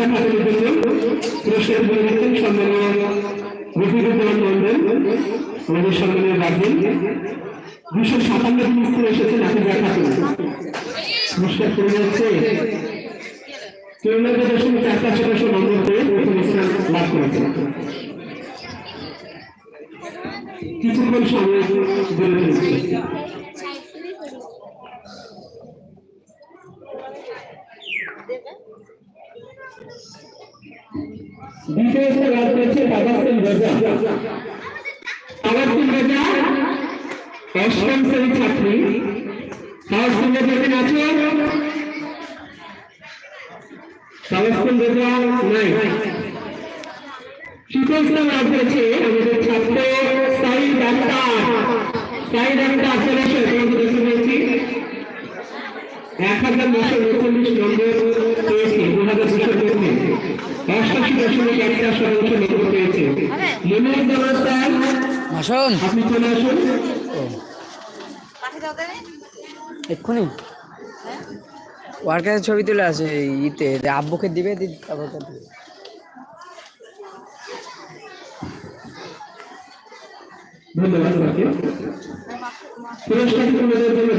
টাকার জন্য পুরস্কার তুলে দিচ্ছেন সম্মানীয় রফিকুদ্দৌলা মন্ডল আমাদের সম্মানীয় হাফিজা খাতুন পুরস্কার তুলে যাচ্ছে নম্বর পেয়ে প্রথম স্থান স্থান লাভ করেছে রাজা তাবাসুম রাজা অষ্টম শ্রেণির ছাত্রী তাবাসুম রাজা এখানে আছো তাবাসুম রাজা নাই তৃতীয় স্থান লাভ আমাদের ছাত্র সাই ডাক্তার সাই ডাক্তার চলে আসো তোমাকে দেখতে এক হাজার নশো উনচল্লিশ নম্বর পেয়েছে দু হাজার দশমিক এক চার শতাংশ পেয়েছে স্যার আসুন। আপনি চলে আসুন এক্ষুনি। ওয়ার্কারের ছবি তুলে আছে ইতে। আব্বুকে দিবে দি তারপর দিবে। ধন্যবাদ আপনাকে পুরস্কার তোমাদের জন্য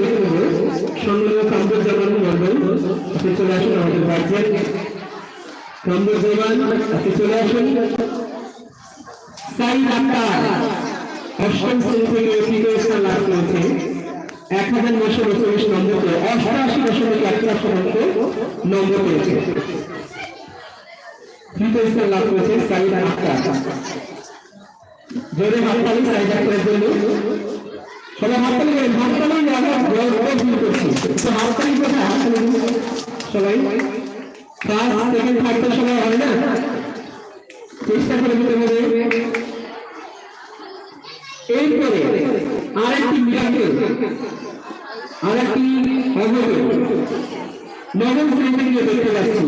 সম্মানীয় কামরুজ্জামান মন্ডল আপনি চলে আসুন আমাদের গার্জেন কামরুজ্জামান আপনি চলে আসুন। সাই ডাক্তার, অষ্টম শ্রেণি থেকে তৃতীয় লাভ করেছে। এক হাজার নশো উনচল্লিশ নম্বর পেয়ে অষ্টআশি দশমিক এক চার শতাংশ নম্বর পেয়েছে। তৃতীয় স্থান লাভ করেছে সাই ডাক্তার। জোরে হাততালি সাই ডাক্তারের জন্য। সবাই হাততালি করেন হাততালি আমরা গর্ব করছি তো হাততালি কোথায়। সবাই সেকেন্ড থার্ড সবাই হয় না। চেষ্টা করে দিতে হবে। এরপরে আরেকটি মিরাকেল, আরেকটি অবদান নবম শ্রেণি থেকে দেখতে পাচ্ছি।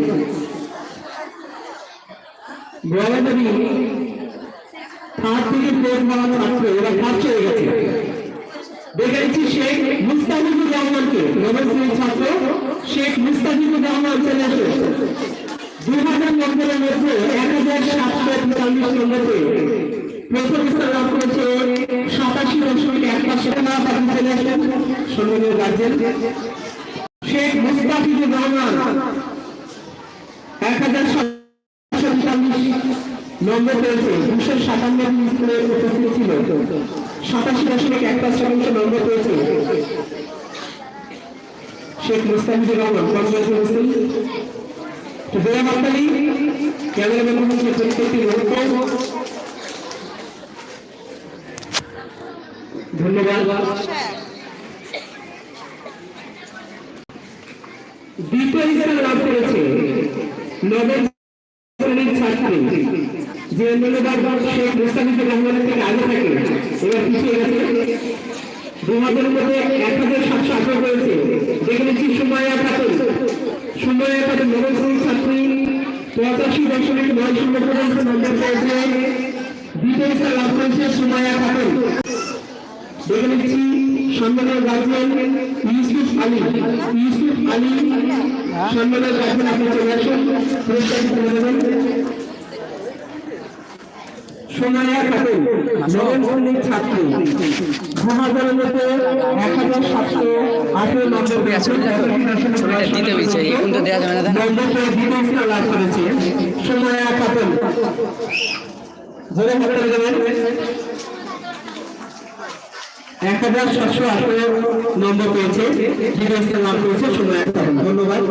গলাদেবী থার্ড থেকে ফোর্থ হওয়া ছাত্র এরা ফার্স্ট হয়ে গেছে। দেখেছি শেখ মুস্তাফিজুর রহমানকে। নবম শ্রেণির ছাত্র শেখ মুস্তাফিজুর রহমান চলে আসে হাজার মধ্যে এক হাজার সাতশো চল্লিশ নম্বর পেয়ে প্রথম স্থান লাভ করেছে সাতাশি দশমিক এক পাঁচ টাকা আপনি চলে আসেন সম্মানীয় গার্জেন শেখ মুস্তাফিজুর রহমান এক হাজার সাতশো চল্লিশ নম্বর পেয়েছে দুশো সাতান্ন স্কুলে উপস্থিত ছিল সাতাশি দশমিক এক পাঁচ শতাংশ নম্বর পেয়েছে শেখ মুস্তাফিজুর রহমান কংগ্রেসের তো জোড়া মাতালি ক্যামেরাম্যান হচ্ছে প্রত্যেকটি মুহূর্ত ধন্যবাদ। দ্বিতীয় লাভ করেছে নবম শ্রেণির যে শেখ মুস্তাফিজুর রহমানের থেকে এবার পিছিয়ে হাজার মধ্যে এক হাজার সাতশো আঠারো রয়েছে যেখানে কি সময় খাতুন সময় খাতুন নবম শ্রেণির ছাত্রী পঁচাশি দশমিক নয় শূন্য পর্যন্ত নম্বর পেয়েছে দ্বিতীয় স্থান লাভ করেছে সুমায়া খাতুন দেখে নিচ্ছি সম্মানের গার্জিয়ান ইউসুফ আলী। ইউসুফ আলী সম্মানের গার্জিয়ান, আপনি চলে আসুন। পুরস্কার তুলে দেবেন। সোনায়া খাতুন নবম শ্রেণির ছাত্রী। এক হাজার সাতশো আঠেরো নম্বর ছবি আছে, ছবিটা দিতে হয়েছে, এখন তো যাবে না, এক হাজার সাতশো আঠেরো পেয়েছে। দ্বিতীয় স্থান লাভ করেছে খাতুন ধন্যবাদ।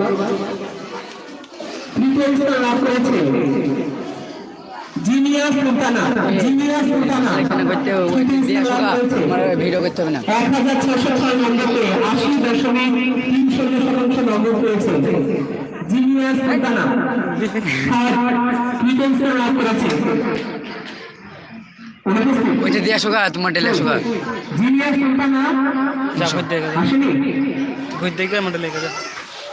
তৃতীয় স্থান লাভ করেছে জিনিয়া সুলতানা জিনিয়া সুলতানা। এখানে করতে। আমার ভিডিও করতে হবে না। এক হাজার ছশো ছয় নম্বরে আশি দশমিক তিন শূন্য শতাংশ নম্বর পেয়েছে। জিনিয়াস সুলতানা তৃতীয় লাভ করেছে। ওইটা দিয়ে আসো তোমার ডেলে আসো গা। জিনিয়াস সুলতানা আসেনি? ঘুরতে দেখবে আমার ডেলে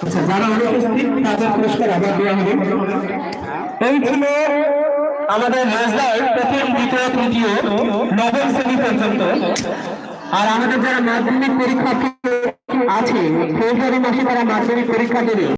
আচ্ছা যারা অনুপস্থিত তাদের পুরস্কার আবার দেওয়া হবে। এই ছিল আমাদের মাজদার প্রথম, দ্বিতীয়, তৃতীয়, নবম শ্রেণি পর্যন্ত। আর আমাদের যারা মাধ্যমিক পরীক্ষা আছে ফেব্রুয়ারি মাসে তারা মাধ্যমিক পরীক্ষা দেবে।